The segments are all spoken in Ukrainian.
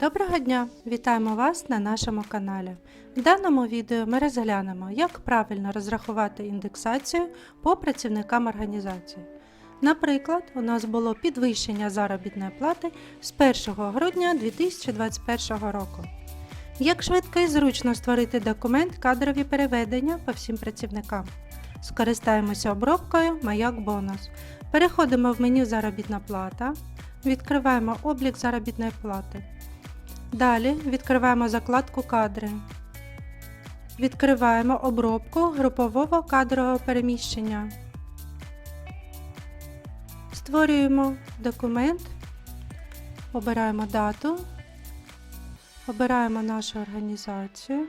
Доброго дня! Вітаємо вас на нашому каналі. В даному відео ми розглянемо, як правильно розрахувати індексацію по працівникам організації. Наприклад, у нас було підвищення заробітної плати з 1 грудня 2021 року. Як швидко і зручно створити документ кадрові переведення по всім працівникам. Скористаємося обробкою Маяк бонус. Переходимо в меню Заробітна плата, відкриваємо облік заробітної плати. Далі відкриваємо закладку Кадри. Відкриваємо обробку групового кадрового переміщення. Створюємо документ, обираємо дату, обираємо нашу організацію.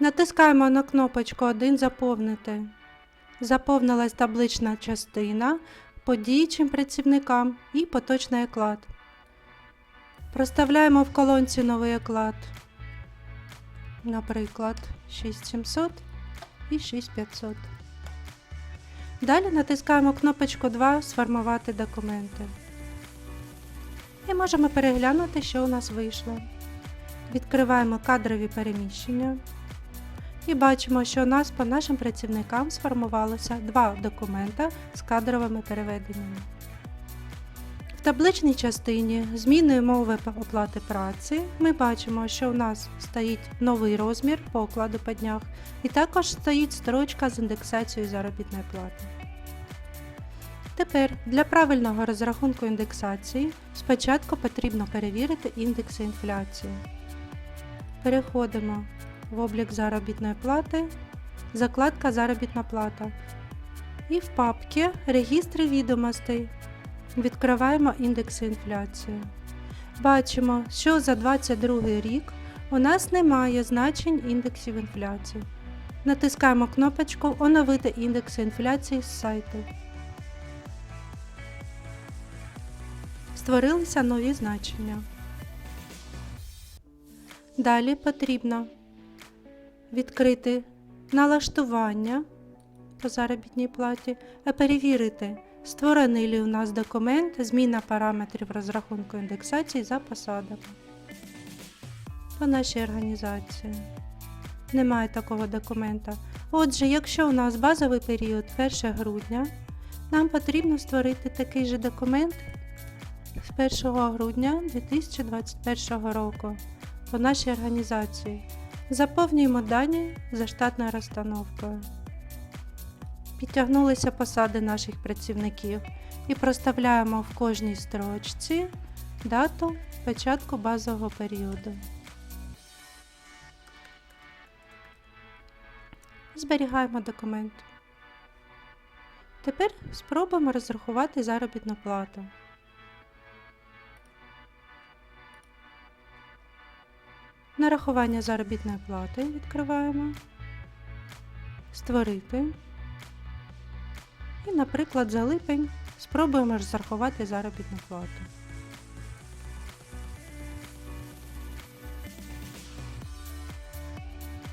Натискаємо на кнопочку 1 Заповнити. Заповнилась таблична частина по діючим працівникам і поточний оклад. Проставляємо в колонці новий оклад, наприклад, 6700 і 6500. Далі натискаємо кнопочку 2 Сформувати документи. І можемо переглянути, що у нас вийшло. Відкриваємо кадрові переміщення. І бачимо, що у нас по нашим працівникам сформувалося два документа з кадровими переведеннями. Табличній частині зміною мови оплати праці ми бачимо, що у нас стоїть новий розмір по окладу по днях, і також стоїть строчка з індексацією заробітної плати. Тепер для правильного розрахунку індексації спочатку потрібно перевірити індекси інфляції. Переходимо в облік заробітної плати, закладка Заробітна плата і в папці Регістри відомостей Відкриваємо індекси інфляції. Бачимо, що за 2022 рік у нас немає значень індексів інфляції. Натискаємо кнопочку Оновити індекси інфляції з сайту. Створилися нові значення. Далі потрібно відкрити налаштування по заробітній платі і перевірити, Створений ли у нас документ зміна параметрів розрахунку індексації за посадами. По нашій організації. Немає такого документа. Отже, якщо у нас базовий період 1 грудня, нам потрібно створити такий же документ з 1 грудня 2021 року по нашій організації. Заповнюємо дані за штатною розстановкою. Підтягнулися посади наших працівників і проставляємо в кожній строчці дату початку базового періоду. Зберігаємо документ. Тепер спробуємо розрахувати заробітну плату. Нарахування заробітної плати відкриваємо. Створити. І, наприклад, за липень спробуємо розрахувати заробітну плату.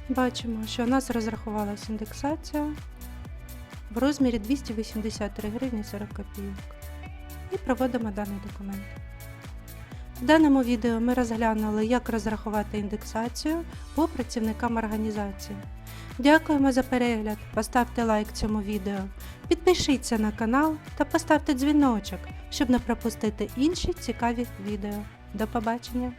Бачимо, що у нас розрахувалася індексація в розмірі 283 гривні 40 копійок. І проводимо даний документ. В даному відео ми розглянули, як розрахувати індексацію по працівникам організації. Дякуємо за перегляд, поставте лайк цьому відео, підпишіться на канал та поставте дзвіночок, щоб не пропустити інші цікаві відео. До побачення!